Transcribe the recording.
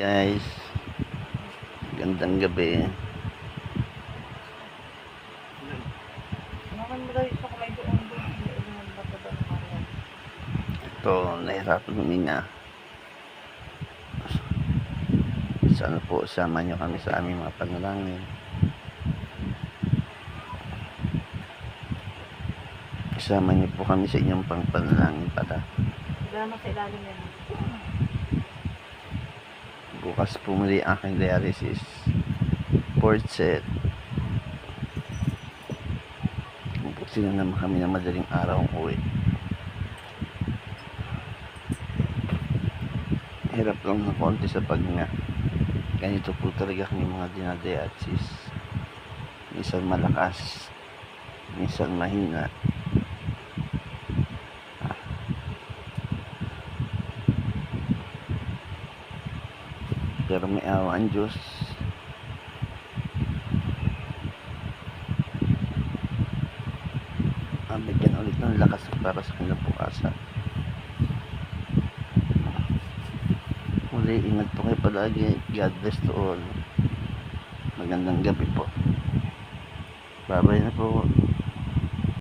guys. Gandang gabi. Ito nahirapan huminga. Sana po sama nyo kami sa aming mga panalangin. Isama niyo po kami sa inyong pangpanalangin para Wala na sa ilalim yan. Bukas po muli aking dialysis. Port set. Buti na naman kami na madaling araw ang uwi. Hirap lang ng konti sa paghinga. Ganito po talaga kami mga dinadialysis. Minsan malakas, minsan mahina. Pero may awa ang Diyos. Ah, bigyan ulit ng lakas para sa kinabukasan. Muli, ingat po kayo palagi. God bless to all. Magandang gabi po. Babay na po.